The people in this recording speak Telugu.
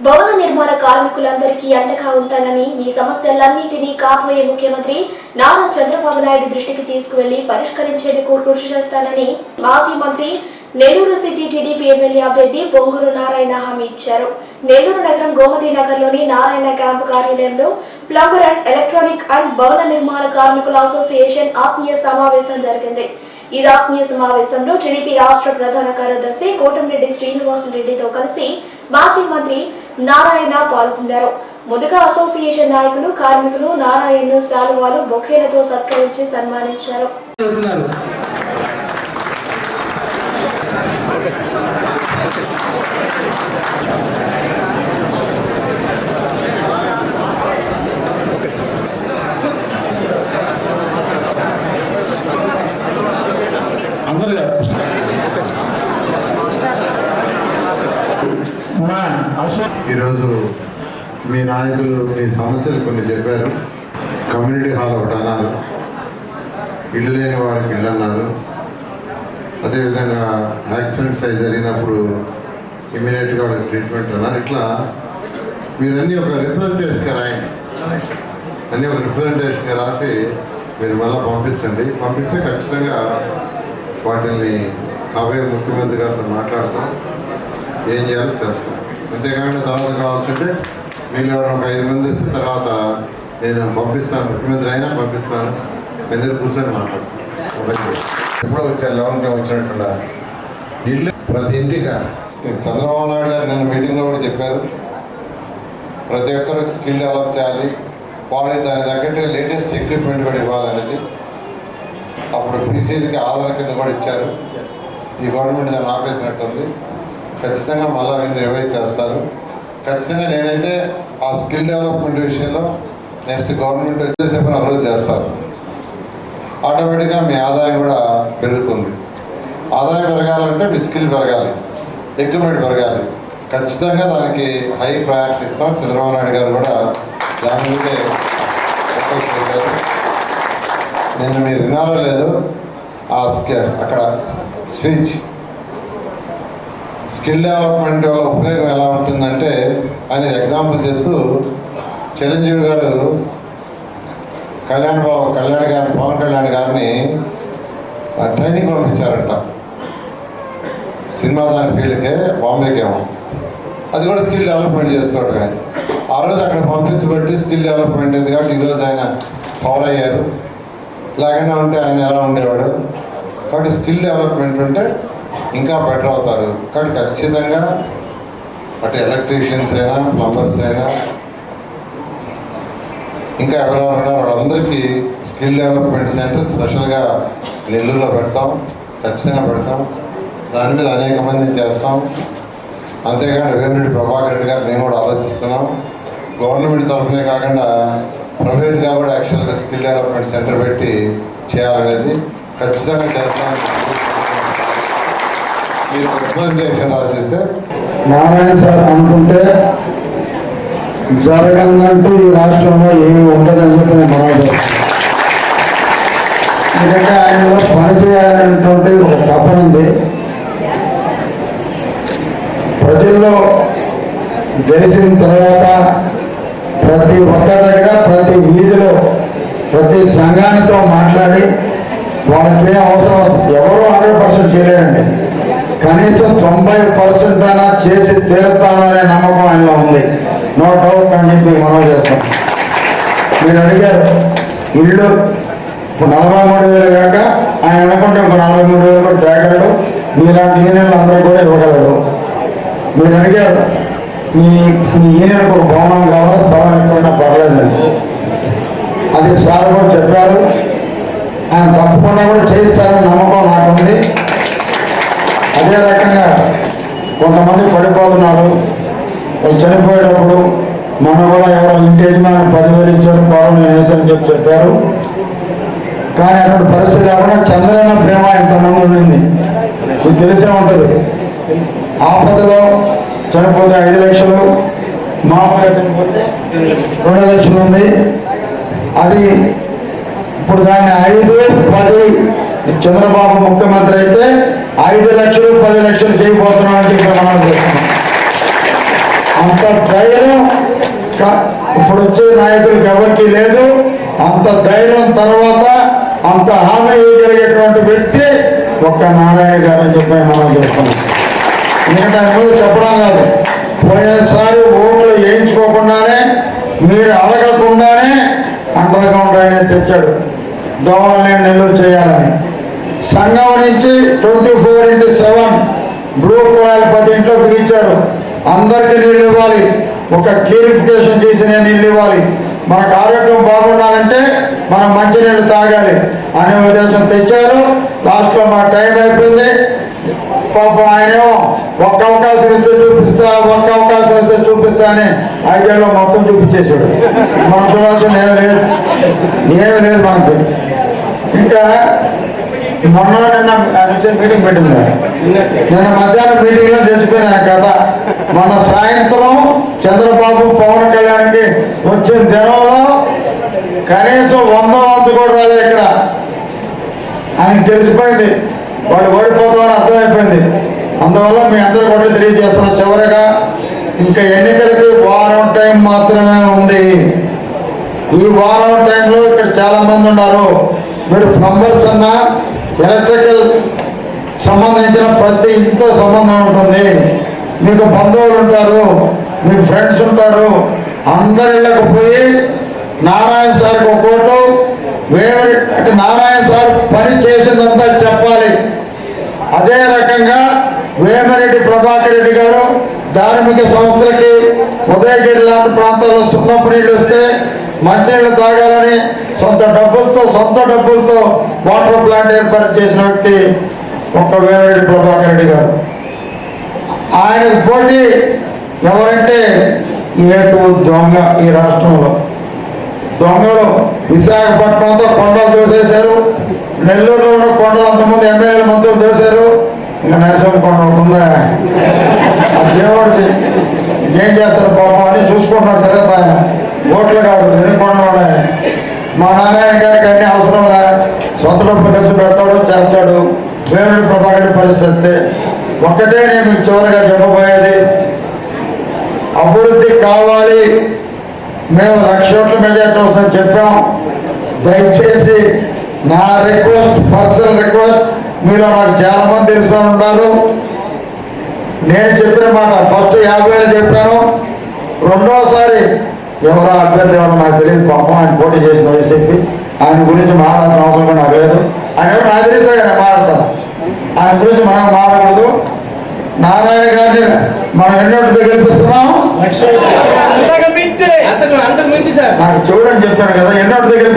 భవన నిర్మాణ కార్మికులందరికీ అండగా ఉంటానని మీ సమస్యలన్నింటినీ కాబోయే ముఖ్యమంత్రి నారా చంద్రబాబు నాయుడు దృష్టికి తీసుకువెళ్ళి పరిష్కరించేందుకు కృషి చేస్తానని మాజీ మంత్రి నెల్లూరు సిటీ టీడీపీ ఎమ్మెల్యే అభ్యర్థి పొంగూరు నారాయణ హామీ ఇచ్చారు. నెల్లూరు నగరం గోమతి నగర్లోని నారాయణ క్యాంపు కార్యాలయంలో ప్లంబర్ అండ్ ఎలక్ట్రానిక్ అండ్ భవన నిర్మాణ కార్మికుల అసోసియేషన్ ఆత్మీయ సమావేశం జరిగింది. ఈ ఆత్మీయ సమావేశంలో టీడీపీ రాష్ట్ర ప్రధాన కార్యదర్శి కోటంరెడ్డి శ్రీనివాస్ రెడ్డితో కలిసి మాజీ మంత్రి నారాయణ పాల్గొన్నారు. ముందుగా అసోసియేషన్ నాయకులు కార్మికులు నారాయణ శాలువాలు బొకేలతో సత్కరించి సన్మానించారు. ఈరోజు మీ నాయకులు మీ సమస్యలు కొన్ని చెప్పారు. కమ్యూనిటీ హాల్ ఒకటి అన్నారు. ఇల్లు లేని వారికి ఇల్లు అన్నారు. అదేవిధంగా యాక్సిడెంట్స్ అయి జరిగినప్పుడు ఇమీడియట్గా ట్రీట్మెంట్ అన్నారు. ఇట్లా మీరు అన్నీ ఒక రిప్రజెంటేషన్గా రాయండి. అన్నీ ఒక రిప్రజెంటేషన్గా రాసి మీరు మళ్ళీ పంపించండి. పంపిస్తే ఖచ్చితంగా వాటిని అవే ముఖ్యమంత్రి గారితో మాట్లాడతాం. ఏం చేయాలో చేస్తాం. అంతేకాకుండా తర్వాత కావాల్సింటే మీరు ఎవరైనా ఒక ఐదు మంది ఇస్తే తర్వాత నేను పంపిస్తాను ముఖ్యమంత్రి అయినా పంపిస్తాను. ఇద్దరు కూర్చొని మాట్లాడుతున్నాను ఎప్పుడో వచ్చారు లెవెన్గా వచ్చినట్టుగా ఇల్లు ప్రతి ఇంటికి. చంద్రబాబు నాయుడు గారు నిన్న మీటింగ్లో కూడా చెప్పారు. ప్రతి ఒక్కరు స్కిల్ డెవలప్ చేయాలి. వాళ్ళకి దాని తగ్గట్టు లేటెస్ట్ ఎక్విప్మెంట్ కూడా ఇవ్వాలనేది అప్పుడు పీసీలకి ఆధార్ కింద కూడా ఇచ్చారు. ఈ గవర్నమెంట్ దాన్ని ఆపేసినట్టుంది. ఖచ్చితంగా మళ్ళీ వీళ్ళు రివైజ్ చేస్తారు. ఖచ్చితంగా నేనైతే ఆ స్కిల్ డెవలప్మెంట్ విషయంలో నెక్స్ట్ గవర్నమెంట్ వచ్చేసేపు అభివృద్ధి చేస్తారు. ఆటోమేటిక్గా మీ ఆదాయం కూడా పెరుగుతుంది. ఆదాయం పెరగాలంటే మీ స్కిల్ పెరగాలి. ఎక్విప్మెంట్ పెరగాలి. ఖచ్చితంగా దానికి హై ప్రయారిటీ ఇస్తాం. చంద్రబాబు నాయుడు గారు కూడా దాని మీదే నేను మీరు వినాలో లేదు. ఆ స్కే అక్కడ స్పీచ్ స్కిల్ డెవలప్మెంట్ వల్ల ఉపయోగం ఎలా ఉంటుందంటే అని ఎగ్జాంపుల్ చెప్తూ చిరంజీవి గారు కళ్యాణ్ బాబు కళ్యాణ్ గారిని పవన్ కళ్యాణ్ గారిని ట్రైనింగ్ పంపించారంట. సినిమా దాని ఫీల్డ్కే బాంబేకేమో అది కూడా స్కిల్ డెవలప్మెంట్ చేసుకోవటమే ఆ రోజు అక్కడ పంపించబట్టి స్కిల్ డెవలప్మెంట్ ఉంది కాబట్టి ఈరోజు ఆయన ఫాలో అయ్యారు. లేకుండా ఉంటే ఆయన ఎలా ఉండేవాడు? కాబట్టి స్కిల్ డెవలప్మెంట్ ఉంటే ఇంకా బెటర్ అవుతారు. కానీ ఖచ్చితంగా అటు ఎలక్ట్రీషియన్స్ అయినా ప్లంబర్స్ అయినా ఇంకా ఎవరెవరు ఉన్నారో వాళ్ళందరికీ స్కిల్ డెవలప్మెంట్ సెంటర్ స్పెషల్గా నెల్లూరులో పెడతాం. ఖచ్చితంగా పెడతాం. దాని మీద అనేక మంది చేస్తాం. అంతేకాని వేమిరెడ్డి ప్రభాకర్ రెడ్డి గారు మేము కూడా ఆలోచిస్తున్నాం. గవర్నమెంట్ తరఫునే కాకుండా ప్రైవేట్గా కూడా యాక్చువల్గా స్కిల్ డెవలప్మెంట్ సెంటర్ పెట్టి చేయాలనేది ఖచ్చితంగా చేస్తాం. మీరు రిప్రజెంటేషన్ రాసిస్తే నారాయణ సార్ అనుకుంటే జరగందంటూ ఈ రాష్ట్రంలో ఏమి ఉండదని చెప్పి నేను మనవి ఎందుకంటే ఆయనలో పనిచేయాలనేటువంటి ఒక తపన ఉంది. ప్రజల్లో గెలిచిన తర్వాత ప్రతి ఒక్క దగ్గర ప్రతి వీధిలో ప్రతి సంఘానితో మాట్లాడి వాళ్ళకి ఏం అవసరం? ఎవరు హండ్రెడ్ పర్సెంట్ చేయలేరండి. కనీసం తొంభై పర్సెంట్ అయినా చేసి తీరుతాననే నమ్మకం ఆయనలో ఉంది. నో డౌట్ అని చెప్పి మనం చేస్తాం. మీరు అడిగారు ఇల్లు నలభై మూడు వేలు కాక ఆయన అనుకుంటే ఒక నలభై మూడు వేలు కూడా తేగలడు. మీలాంటి యూనియన్లు అందరూ కూడా ఇవ్వగలరు. మీరు అడిగారు మీ మీ యూనియన్కి ఒక భవనం కావాలి? స్థలం ఎక్కడ పర్లేదండి అది సార్ కూడా చెప్పారు ఆయన తప్పకుండా కూడా చేయిస్తారని నమ్మకం నాకుంది అదే రకంగా కొంతమంది పడిపోతున్నారు వాళ్ళు చనిపోయేటప్పుడు మొన్న కూడా ఎవరో ఇంటి పదివేలు ఇచ్చారు పొలం నేను వేసని చెప్పి చెప్పారు. కానీ అక్కడ పరిస్థితి లేకుండా చంద్రన్న ప్రేమ ఇంతమంది ఉండింది మీకు తెలిసే ఉంటుంది. ఆపదలో చనిపోతే ఐదు లక్షలు మామూలుగా చనిపోతే రెండు లక్షలు ఉంది. అది ఇప్పుడు దాన్ని ఐదు పది చంద్రబాబు ముఖ్యమంత్రి అయితే ఐదు లక్షలు పది లక్షలు చేయబోతున్నామని చెప్పి మనం చేస్తున్నాం అంత ధైర్యం ఇప్పుడు వచ్చే నాయకులకు ఎవరికి లేదు. అంత ధైర్యం తర్వాత అంత హామీ ఇవ్వగలిగేటువంటి వ్యక్తి ఒక్క నారాయణ గారు అని చెప్పి మనం చేస్తున్నాం ఎందుకంటే చెప్పడం కాదు. పోయినసారి ఓట్లు వేయించుకోకుండానే మీరు అడగకుండానే అండర్ గ్రౌండ్ ఆయన తెచ్చాడు. దోమల్ని నిల్వ చేయాలని. సంఘం నుంచి twenty four into seven blue Koyal పది ఇంట్లో బిగించాడు అందరికీ నీళ్ళు ఇవ్వాలి. ఒక క్యూరిఫికేషన్ చేసిన నీళ్ళు ఇవ్వాలి. మనకు ఆరోగ్యం బాగుండాలంటే మనం మంచినీళ్ళు తాగాలి. అనే ఉద్దేశం తెచ్చారు. లాస్ట్లో మా టైం అయిపోయింది. పాపం ఆయనేమో ఒక్క అవకాశం ఇస్తే చూపిస్తా ఒక్క అవకాశం ఇస్తే చూపిస్తా అని ఐదేళ్ళు మొత్తం చూపించేశాడు. మనం చూడాల్సిన ఏం లేదు. ఏమి లేదు మనకి. ఇంకా మొన్న నిన్న మీటింగ్ పెట్టింది. నిన్న మధ్యాహ్నం మీటింగ్లో తెచ్చిపోయింది ఆ కథ. మన సాయంత్రం చంద్రబాబు పవన్ కళ్యాణ్కి వచ్చిన దినంలో కనీసం వంద వంతు కూడా రాలేదు ఇక్కడ. ఆయనకి తెలిసిపోయింది. వాడు ఓడిపోతామని అర్థమైపోయింది. అందువల్ల మీ అందరూ కూడా తెలియజేస్తున్నాం చివరిగా ఇంకా ఎన్నికలకి వారం టైం మాత్రమే ఉంది. ఈ వారం టైంలో ఇక్కడ చాలా మంది ఉన్నారు. మీరు ప్లంబర్స్ అన్న ఎలక్ట్రికల్ సంబంధించిన ప్రతి ఇంటితో సంబంధం ఉంటుంది. మీకు బంధువులు ఉంటారు మీ ఫ్రెండ్స్ ఉంటారు అందరిళ్ళకు పోయి నారాయణ సార్కి ఒక కోటు వేరే నారాయణ సార్ పని చేసిందంతా చెప్పాలి. అదే రకంగా వేమరెడ్డి ప్రభాకర్ రెడ్డి గారు ధార్మిక సంస్థలకి ఉదయగిరి లాంటి ప్రాంతాల్లో సున్నపు నీళ్ళు వస్తే మంచినీళ్ళు తాగాలని సొంత డబ్బులతో సొంత డబ్బులతో వాటర్ ప్లాంట్ ఏర్పాటు చేసిన వ్యక్తి ఒక్క వేమరెడ్డి ప్రభాకర్ రెడ్డి గారు. ఆయనకు పోటీ ఎవరంటే ఏటు దొంగ ఈ రాష్ట్రంలో. దొంగలు విశాఖపట్నంతో కొండలు దోసేశారు నెల్లూరులో ఉన్న కొండలు అంతమంది ఎమ్మెల్యేల మంత్రులు దోశారు ఇంకా నరసింహ కొండ ఒకటి ఉందా? దేవుడిది ఏం చేస్తారు పాపం అని చూసుకుంటాడు తర్వాత ఆయన ఓట్లు కాదు ఎన్నుకున్నవాడే మా నారాయణ గారికి అన్ని అవసరం లే సొంత డబ్బు ఖర్చు పెడతాడు చేస్తాడు. దేవుడి ప్రభాకర్ పరిస్థితి ఒక్కటే నేను చివరిగా చెప్పబోయేది. అభివృద్ధి కావాలి. మేము లక్ష ఓట్ల మెజార్టీ వస్తుందని చెప్పాం. దయచేసి నా రిక్వెస్ట్ పర్సనల్ రిక్వెస్ట్ మీరు నాకు చాలా మంది తెలుసు ఉన్నారు. నేను చెప్పిన మాట ఫస్ట్ యాభై వేలు చెప్పాను. రెండోసారి ఎవరో అభ్యర్థి ఎవరో నాకు తెలియదు. పాపం ఆయన పోటీ చేసిన వైసీపీ. ఆయన గురించి మాట్లాడాల్సిన అవసరం కూడా నాకు లేదు. ఆయన నాకు తెలిసే నేను మాట్లాడతాను ఆయన గురించి మనం మాట్లాడదు నారాయణ గారిని మనం ఎన్నోటితో గెలిపిస్తున్నాం? నాకు చూడని చెప్పాను కదా ఎన్నోటి దగ్గర